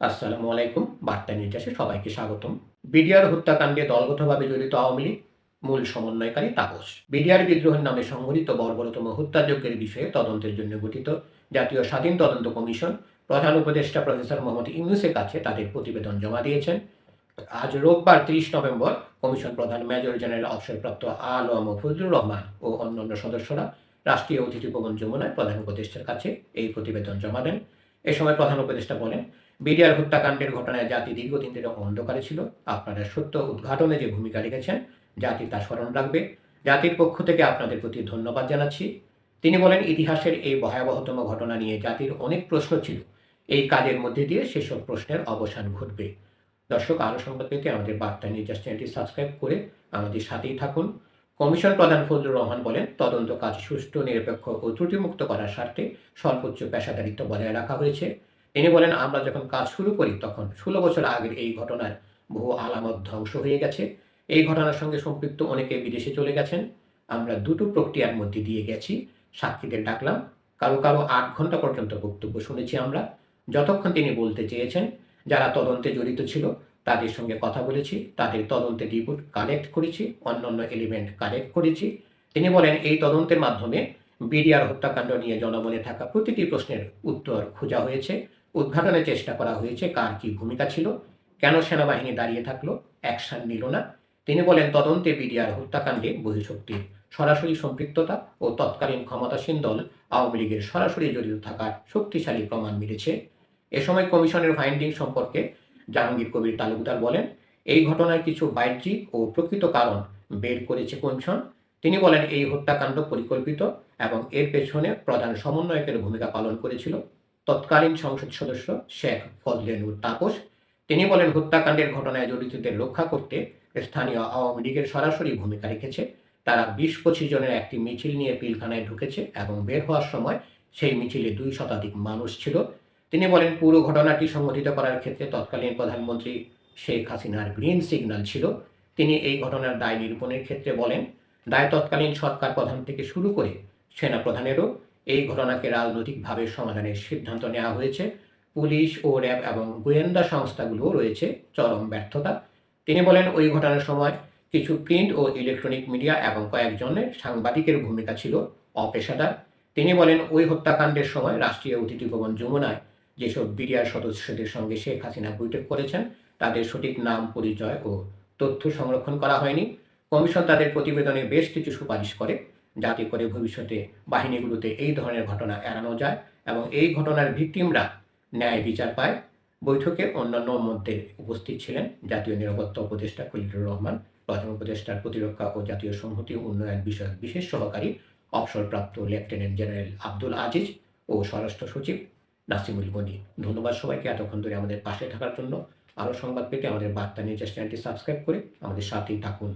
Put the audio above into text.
আসসালামু আলাইকুম, বার্তা নির্যাসে সবাইকে স্বাগতম। বিডিআর হত্যাকাণ্ডে দলগতভাবে জড়িত আওয়ামী লীগ মূল সমন্বয়কারী তাপস। বিডিআর বিদ্রোহের নামে সংঘটিত বর্বরতম হত্যাযজ্ঞের বিষয়ে তদন্তের জন্য গঠিত জাতীয় স্বাধীন তদন্ত কমিশন প্রধান উপদেষ্টা প্রফেসর মোহাম্মদ ইউনুসের কাছে তাদের প্রতিবেদন জমা দিয়েছেন। আজ রোববার ত্রিশ নভেম্বর কমিশন প্রধান মেজর জেনারেল অবসরপ্রাপ্ত আলম ফজলুর রহমান ও অন্যান্য সদস্যরা রাষ্ট্রীয় অতিথি ভবন যমুনায় প্রধান উপদেষ্টার কাছে এই প্রতিবেদন জমা দেন। এ সময় প্রধান উপদেষ্টা বলেন, বিডিআর হত্যাকাণ্ডের ঘটনায় জাতি দীর্ঘদিন ধরে অন্ধকারে ছিল। আপনারা সত্য উদ্ঘাটনে যে ভূমিকা রেখেছেন, জাতি তা স্মরণ রাখবে। জাতির পক্ষ থেকে আপনাদের প্রতি ধন্যবাদ জানাচ্ছি। তিনি বলেন, ইতিহাসের এই ভয়াবহতম ঘটনা নিয়ে জাতির অনেক প্রশ্ন ছিল। এই কাজের মধ্যে দিয়ে সেসব প্রশ্নের অবসান ঘটবে। দর্শক, আরও সংবাদ পেতে আমাদের বার্তা নির্যাস চ্যানেলটি সাবস্ক্রাইব করে আমাদের সাথেই থাকুন। কমিশন প্রধান ফজলুর রহমান বলেন, তদন্ত কাজ সুষ্ঠু, নিরপেক্ষ ও ত্রুটিমুক্ত করার স্বার্থে সর্বোচ্চ পেশাদারিত্ব বজায় রাখা হয়েছে। তিনি বলেন, আমরা যখন কাজ শুরু করি, তখন ষোলো বছর আগের এই ঘটনার বহু আলামত ধ্বংস হয়ে গেছে। এই ঘটনার সঙ্গে সম্পৃক্ত অনেকে বিদেশে চলে গেছেন। আমরা দুটো প্রক্রিয়ার মধ্যে দিয়ে গেছি। সাক্ষীদের ডাকলাম। কারও কারও আট ঘণ্টা পর্যন্ত বক্তব্য শুনেছি আমরা। যতক্ষণ তিনি বলতে চেয়েছেন, যারা তদন্তে জড়িত ছিল তাদের সঙ্গে কথা বলেছি, তাদের তদন্তের রিপোর্ট কালেক্ট করেছি, অন্যান্য এলিমেন্ট কালেক্ট করেছি। তিনি বলেন, এই তদন্তের মাধ্যমে বিডিআর হত্যাকাণ্ড নিয়ে জনমনে থাকা প্রতিটি প্রশ্নের উত্তর খোঁজা হয়েছে উদ্ঘাটনের চেষ্টা করা হয়েছে কার কি ভূমিকা ছিল, কেন সেনাবাহিনী দাঁড়িয়ে থাকল অ্যাকশন নিল না। তিনি বলেন, তদন্তে বিডিআর হত্যাকাণ্ডে বহিঃশক্তির সরাসরি সম্পৃক্ততা ও তৎকালীন ক্ষমতাসীন দল আওয়ামী লীগের সরাসরি জড়িত থাকার শক্তিশালী প্রমাণ মিলেছে। এ সময় কমিশনের ফাইন্ডিং সম্পর্কে জাহাঙ্গীর কবির তালুকদার বলেন, এই ঘটনার কিছু বাহ্যিক ও প্রকৃত কারণ বের করেছে কমিশন। তিনি বলেন, এই হত্যাকাণ্ড পরিকল্পিত এবং এর পেছনে প্রধান সমন্বয়কের ভূমিকা পালন করেছিল। তৎকালীন সংসদ সদস্য শেখ ফজলেনুর তাপস। তিনি বলেন, হত্যাকাণ্ডের ঘটনায় জড়িতদের রক্ষা করতে স্থানীয় আওয়ামী লীগের সরাসরি ভূমিকা রেখেছে। তারা বিশ পঁচিশ জনের একটি মিছিল নিয়ে পিলখানায় ঢুকেছে এবং বের হওয়ার সময় সেই মিছিলে দুই শতাধিক মানুষ ছিল। তিনি বলেন, পুরো ঘটনাটি সংঘটিত করার ক্ষেত্রে তৎকালীন প্রধানমন্ত্রী শেখ হাসিনার গ্রিন সিগন্যাল ছিল। তিনি এই ঘটনার দায় নিরূপণের ক্ষেত্রে বলেন, দায় তৎকালীন সরকার প্রধান থেকে শুরু করে সেনা প্রধানেরও এই ঘটনাকে রাজনৈতিকভাবে সমাধানের সিদ্ধান্ত নেওয়া হয়েছে। পুলিশ ও র্যাব এবং গোয়েন্দা সংস্থাগুলোও রয়েছে, চরম ব্যর্থতা। তিনি বলেন, ওই ঘটনার সময় কিছু প্রিন্ট ও ইলেকট্রনিক মিডিয়া এবং কয়েকজনের সাংবাদিকের ভূমিকা ছিল অপেশাদার। তিনি বলেন, ওই হত্যাকাণ্ডের সময় রাষ্ট্রীয় অতিথি ভবন যমুনায় যেসব বিডিআর সদস্যদের সঙ্গে শেখ হাসিনা বৈঠক করেছেন, তাদের সঠিক নাম, পরিচয় ও তথ্য সংরক্ষণ করা হয়নি। কমিশন তাদের প্রতিবেদনে বেশ কিছু সুপারিশ করে, যাতে করে ভবিষ্যতে বাহিনীগুলোতে এই ধরনের ঘটনা এড়ানো যায় এবং এই ঘটনার ভিকটিমরা ন্যায় বিচার পায়। বৈঠকে অন্যান্য মধ্যে উপস্থিত ছিলেন জাতীয় নিরাপত্তা উপদেষ্টা খলিলুর রহমান, প্রধান উপদেষ্টার প্রতিরক্ষা ও জাতীয় সংহতি উন্নয়ন বিষয়ক বিশেষ সহকারী অবসরপ্রাপ্ত লেফটেন্যান্ট জেনারেল আব্দুল আজিজ ও স্বরাষ্ট্র সচিব নাসিমুল গনি ধন্যবাদ সবাইকে এতক্ষণ ধরে আমাদের পাশে থাকার জন্য। আরও সংবাদ পেতে আমাদের বার্তা নিউজ চ্যানেলটি সাবস্ক্রাইব করে আমাদের সাথেই থাকুন।